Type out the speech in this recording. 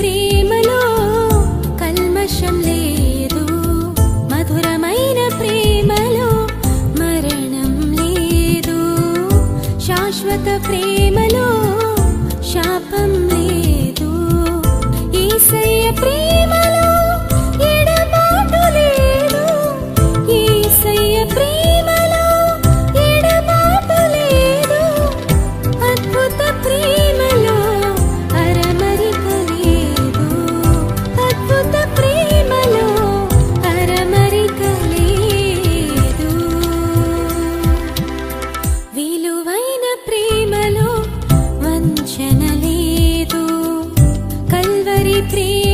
ప్రేమలో కల్మషం లేదు. మధురమైన ప్రేమలో మరణం లేదు. శాశ్వత ప్రేమలో శాపం pretty.